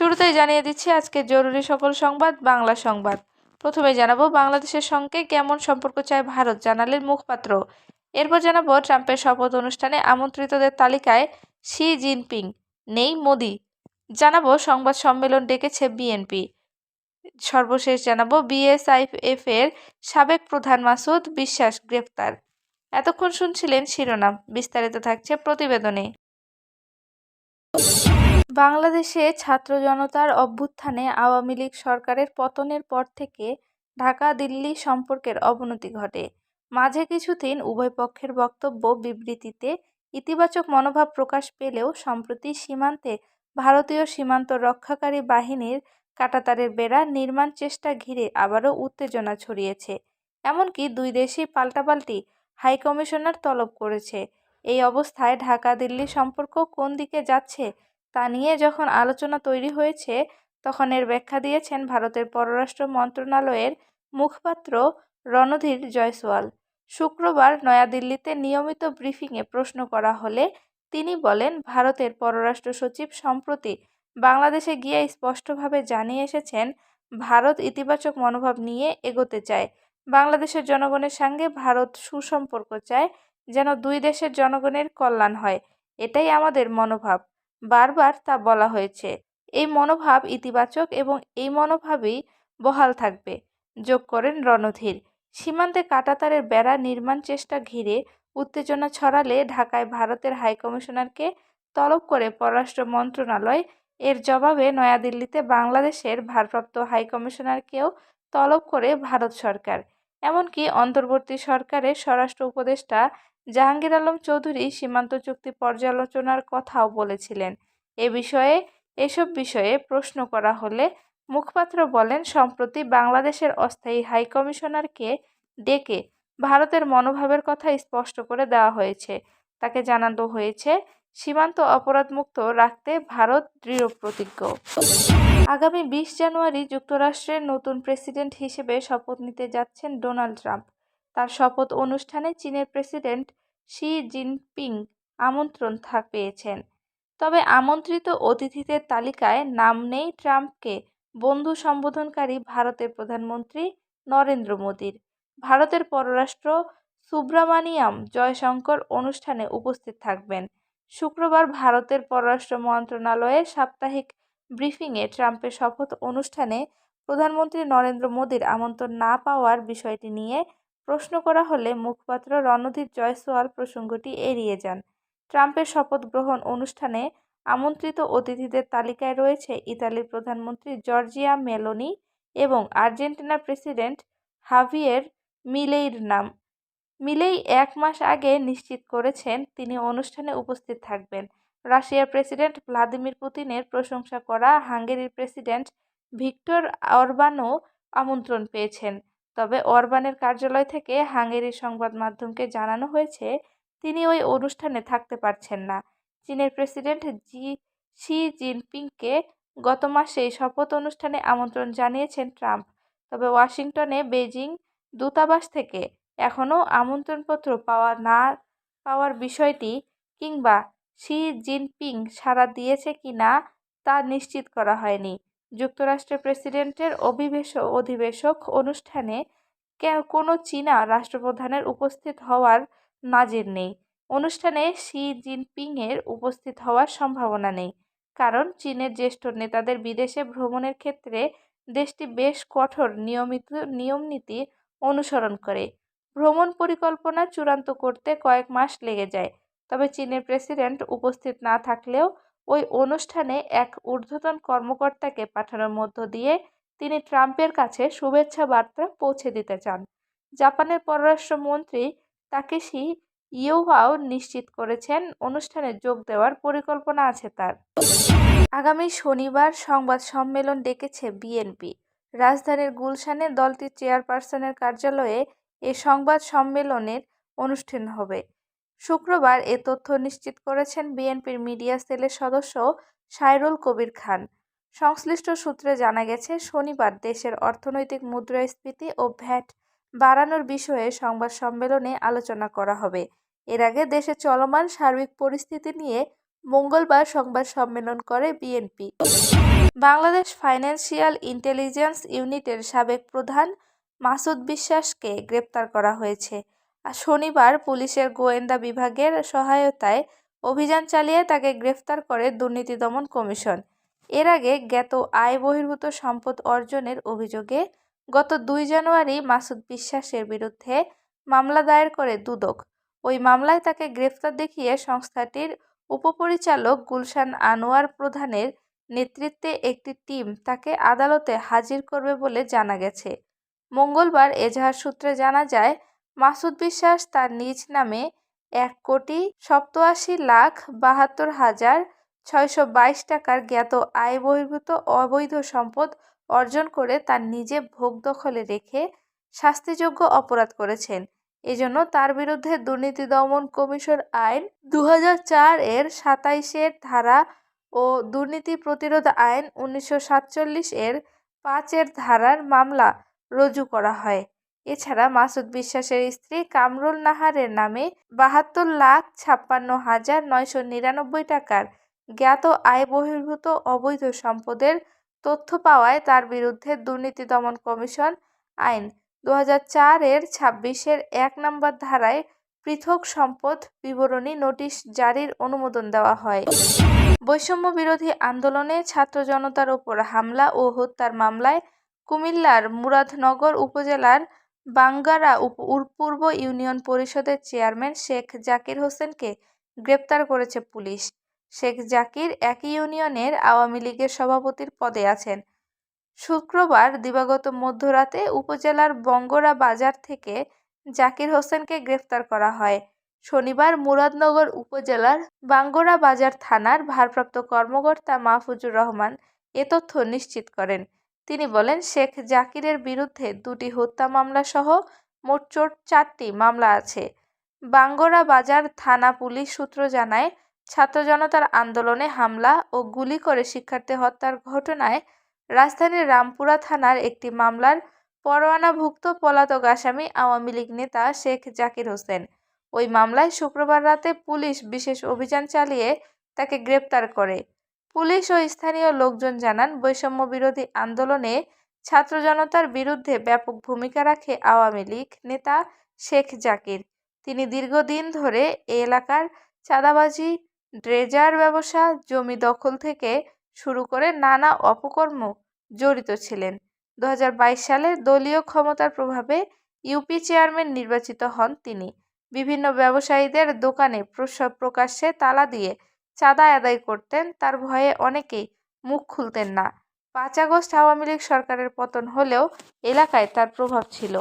শুরুতেই জানিয়ে দিচ্ছি, আজকে জরুরি সকল সংবাদ, বাংলা সংবাদ। প্রথমে জানাব, বাংলাদেশের সঙ্গে কেমন সম্পর্ক চায় ভারত জানালেন মুখপাত্র। এরপর জানাব, ট্রাম্পের শপথ অনুষ্ঠানে আমন্ত্রিতদের তালিকায় শি জিনপিং নেই, মোদি। জানাব, সংবাদ সম্মেলন ডেকেছে বিএনপি। সর্বশেষ জানাব বিএসআইএফ এর সাবেক প্রধান মাসুদ, বিশ্বাস গ্রেফতার এতক্ষণ শুনছিলেন শিরোনাম, বিস্তারিত থাকছে প্রতিবেদনে। বাংলাদেশে ছাত্র জনতার অভ্যুত্থানে আওয়ামী লীগ সরকারের পতনের পর থেকে ঢাকা দিল্লি সম্পর্কের অবনতি ঘটে। মাঝে কিছুদিন উভয় পক্ষের বক্তব্য বিবৃতিতে ইতিবাচক মনোভাব প্রকাশ পেলেও সম্প্রতি সীমান্তে ভারতীয় সীমান্ত রক্ষাকারী বাহিনীর কাটাতারের বেড়া নির্মাণ চেষ্টা ঘিরে আবারও উত্তেজনা ছড়িয়েছে। এমনকি দুই দেশই পাল্টাপাল্টি হাইকমিশনার তলব করেছে। এই অবস্থায় ঢাকা দিল্লি সম্পর্ক কোন দিকে যাচ্ছে তা নিয়ে যখন আলোচনা তৈরি হয়েছে, তখন এর ব্যাখ্যা দিয়েছেন ভারতের পররাষ্ট্র মন্ত্রণালয়ের মুখপাত্র রণধীর জয়সওয়াল। শুক্রবার নয়াদিল্লিতে নিয়মিত ব্রিফিংয়ে প্রশ্ন করা হলে তিনি বলেন, ভারতের পররাষ্ট্র সচিব সম্প্রতি বাংলাদেশে গিয়ে স্পষ্টভাবে জানিয়ে এসেছেন, ভারত ইতিবাচক মনোভাব নিয়ে এগোতে চায়। বাংলাদেশের জনগণের সঙ্গে ভারত সুসম্পর্ক চায়, যেন দুই দেশের জনগণের কল্যাণ হয়। এটাই আমাদের মনোভাব। বারবার তা বলা হয়েছে। এই মনোভাব ইতিবাচক এবং এই মনোভাবই বহাল থাকবে। যোগ করেন রণধীর। সীমান্তে কাটাতারের বেড়া নির্মাণ চেষ্টা ঘিরে উত্তেজনা ছড়ালে ঢাকায় ভারতের হাইকমিশনারকে তলব করে পররাষ্ট্র মন্ত্রণালয় এর জবাবে নয়াদিল্লিতে বাংলাদেশের ভারপ্রাপ্ত হাইকমিশনারকেও তলব করে ভারত সরকার। এমনকি অন্তর্বর্তী সরকারের স্বরাষ্ট্র উপদেষ্টা জাহাঙ্গীর আলম চৌধুরী সীমান্ত চুক্তি পর্যালোচনার কথাও বলেছিলেন। এ বিষয়ে, এসব বিষয়ে প্রশ্ন করা হলে মুখপাত্র বলেন, সম্প্রতি বাংলাদেশের অস্থায়ী হাইকমিশনারকে ডেকে ভারতের মনোভাবের কথা স্পষ্ট করে দেওয়া হয়েছে। তাকে জানানো হয়েছে, সীমান্ত অপরাধমুক্ত রাখতে ভারত দৃঢ় প্রতিজ্ঞ। আগামী বিশ জানুয়ারি যুক্তরাষ্ট্রের নতুন প্রেসিডেন্ট হিসেবে শপথ নিতে যাচ্ছেন ডোনাল্ড ট্রাম্প। তার শপথ অনুষ্ঠানে চীনের প্রেসিডেন্ট শি জিনপিং আমন্ত্রণ থাক পেয়েছেন। তবে আমন্ত্রিত অতিথিদের তালিকায় নাম নেই ট্রাম্পকে, বন্ধু সম্বোধনকারী ভারতের প্রধানমন্ত্রী নরেন্দ্র মোদীর। ভারতের পররাষ্ট্র সুব্রামানিয়াম জয়শঙ্কর অনুষ্ঠানে উপস্থিত থাকবেন। শুক্রবার ভারতের পররাষ্ট্র মন্ত্রণালয়ের সাপ্তাহিক ব্রিফিংয়ে ট্রাম্পের শপথ অনুষ্ঠানে প্রধানমন্ত্রী নরেন্দ্র মোদীর আমন্ত্রণ না পাওয়ার বিষয়টি নিয়ে প্রশ্ন করা হলে মুখপাত্র রণধীর জয়সওয়াল প্রসঙ্গটি এড়িয়ে যান। ট্রাম্পের শপথ গ্রহণ অনুষ্ঠানে আমন্ত্রিত অতিথিদের তালিকায় রয়েছে ইতালির প্রধানমন্ত্রী জর্জিয়া মেলোনি এবং আর্জেন্টিনার প্রেসিডেন্ট হাভিয়ের মিলেইর নাম। মিলেই এক মাস আগে নিশ্চিত করেছেন তিনি অনুষ্ঠানে উপস্থিত থাকবেন। রাশিয়ার প্রেসিডেন্ট ভ্লাদিমির পুতিনের প্রশংসা করা হাঙ্গেরির প্রেসিডেন্ট ভিক্টর অরবানও আমন্ত্রণ পেয়েছেন। তবে অরবানের কার্যালয় থেকে হাঙ্গেরির সংবাদ মাধ্যমকে জানানো হয়েছে, তিনি ওই অনুষ্ঠানে থাকতে পারছেন না। চীনের প্রেসিডেন্ট জি, শি জিনপিংকে গত মাসে শপথ অনুষ্ঠানে আমন্ত্রণ জানিয়েছেন ট্রাম্প। তবে ওয়াশিংটনে বেজিং দূতাবাস থেকে এখনও আমন্ত্রণপত্র পাওয়া না, পাওয়ার বিষয়টি কিংবা শি জিনপিং সাড়া দিয়েছে কি না তা নিশ্চিত করা হয়নি। যুক্তরাষ্ট্রের প্রেসিডেন্টের অভিবেশ, অধিবেশক অনুষ্ঠানে কোনো চীনা রাষ্ট্রপ্রধানের উপস্থিত হওয়ার নাজির নেই। অনুষ্ঠানে শি জিনপিংয়ের উপস্থিত হওয়ার সম্ভাবনা নেই, কারণ চীনের জ্যেষ্ঠ নেতাদের বিদেশে ভ্রমণের ক্ষেত্রে দেশটি বেশ কঠোর নিয়মিত নিয়মনীতি অনুসরণ করে। ভ্রমণ পরিকল্পনা চূড়ান্ত করতে কয়েক মাস লেগে যায়, তবে চীনের প্রেসিডেন্ট উপস্থিত না থাকলেও ওই অনুষ্ঠানে এক ঊর্ধ্বতন কর্মকর্তাকে পাঠানোর মধ্য দিয়ে তিনি ট্রাম্পের কাছে শুভেচ্ছা বার্তা পৌঁছে দিতে চান। জাপানের পররাষ্ট্রমন্ত্রী তাকেশি ইউহাও নিশ্চিত করেছেন অনুষ্ঠানে যোগ দেওয়ার পরিকল্পনা আছে তার। আগামী শনিবার সংবাদ সম্মেলন ডেকেছে বিএনপি। রাজধানীর গুলশানে দলটির চেয়ারপারসনের কার্যালয়ে এ সংবাদ সম্মেলনের অনুষ্ঠান হবে। শুক্রবার এ তথ্য নিশ্চিত করেছেন বিএনপির মিডিয়া সেলের সদস্য সাইরুল কবির খান। সংশ্লিষ্ট সূত্রে জানা গেছে, শনিবার দেশের অর্থনৈতিক মুদ্রাস্ফীতি ও ভ্যাট বাড়ানোর বিষয়ে সংবাদ সম্মেলনে আলোচনা করা হবে। এর আগে দেশে চলমান সার্বিক পরিস্থিতি নিয়ে মঙ্গলবার সংবাদ সম্মেলন করে বিএনপি। বাংলাদেশ ফাইন্যান্সিয়াল ইন্টেলিজেন্স ইউনিটের সাবেক প্রধান মাসুদ বিশ্বাসকে গ্রেপ্তার করা হয়েছে। শনিবার পুলিশের গোয়েন্দা বিভাগের সহায়তায় অভিযান চালিয়ে তাকে গ্রেফতার করে দুর্নীতি দমন কমিশন। এর আগে জ্ঞাত আয় বহির্ভূত সম্পদ অর্জনের অভিযোগে গত দুই জানুয়ারি মাসুদ বিশ্বাসের বিরুদ্ধে মামলা দায়ের করে দুদক। ওই মামলায় তাকে গ্রেফতার দেখিয়ে সংস্থাটির উপপরিচালক গুলশান আনোয়ার প্রধানের নেতৃত্বে একটি টিম তাকে আদালতে হাজির করবে বলে জানা গেছে। মঙ্গলবার এজাহার সূত্রে জানা যায় মাসুদ বিশ্বাস তার নিজ নামে এক কোটি সপ্তআশি লাখ বাহাত্তর হাজার ছয়শো বাইশ টাকার জ্ঞাত আয় বহির্ভূত অবৈধ সম্পদ অর্জন করে তার নিজে ভোগ দখলে রেখে শাস্তিযোগ্য অপরাধ করেছেন। এজন্য তার বিরুদ্ধে দুর্নীতি দমন কমিশন আইন দু হাজার চার এর সাতাইশের ধারা ও দুর্নীতি প্রতিরোধ আইন উনিশশো সাতচল্লিশ এর পাঁচের ধারার মামলা রুজু করা হয়। এছাড়া মাসুদ বিশ্বাসের স্ত্রী কামরুল নাহারের নামে বাহাত্তর লাখ ছাপ্পান্ন হাজার নয়শো নিরানব্বই টাকার জ্ঞাত আয় বহির্ভূত অবৈধ সম্পদের তথ্য পাওয়ায় তার বিরুদ্ধে দুর্নীতি দমন কমিশন আইন। দু এর ছাব্বিশের এক নম্বর ধারায় পৃথক সম্পদ বিবরণী নোটিশ জারির অনুমোদন দেওয়া হয়। বৈষম্য বিরোধী আন্দোলনে ছাত্র জনতার ওপর হামলা ও হত্যার মামলায় কুমিল্লার মুরাদনগর উপজেলার বাঙ্গারা পূর্ব ইউনিয়ন পরিষদের চেয়ারম্যান শেখ জাকির হোসেনকে গ্রেপ্তার করেছে পুলিশ। শেখ জাকির একই ইউনিয়নের আওয়ামী লীগের সভাপতির পদে আছেন। শুক্রবার দিবাগত মধ্যরাতে উপজেলার বঙ্গরা বাজার থেকে জাকির হোসেনকে গ্রেফতার করা হয়। শনিবার মুরাদনগর উপজেলার বাঙ্গরা বাজার থানার ভারপ্রাপ্ত কর্মকর্তা মাহফুজুর রহমান এ তথ্য নিশ্চিত করেন। তিনি বলেন, শেখ জাকিরের বিরুদ্ধে দুটি হত্যা মামলা সহ মোট চোট চারটি মামলা আছে। বাঙ্গরা বাজার থানা পুলিশ সূত্র জানায়, ছাত্র জনতার আন্দোলনে হামলা ও গুলি করে শিক্ষার্থী হত্যার ঘটনায় রাজধানীর রামপুরা থানার একটি মামলার পরোয়ানাভুক্ত পলাতক আসামি আওয়ামী লীগ নেতা শেখ জাকির হোসেন। ওই মামলায় শুক্রবার রাতে পুলিশ বিশেষ অভিযান চালিয়ে তাকে গ্রেপ্তার করে। পুলিশ ও স্থানীয় লোকজন জানান বৈষম্য বিরোধী আন্দোলনে ছাত্র জনতার বিরুদ্ধে ব্যাপক ভূমিকা রাখে আওয়ামী লীগ নেতা শেখ জাকির। তিনি দীর্ঘদিন ধরে এ এলাকার চাঁদাবাজি, ড্রেজার ব্যবসা, জমি দখল থেকে শুরু করে নানা অপকর্ম জড়িত ছিলেন। দু হাজার বাইশ সালে দলীয় ক্ষমতার প্রভাবে ইউপি চেয়ারম্যান নির্বাচিত হন তিনি। বিভিন্ন ব্যবসায়ীদের দোকানে প্রসব প্রকাশ্যে তালা দিয়ে চাঁদা আদায় করতেন। তার ভয়ে অনেকেই মুখ খুলতেন না। পাঁচ আগস্ট আওয়ামী লীগ সরকারের পতন হলেও এলাকায় তার প্রভাব ছিল।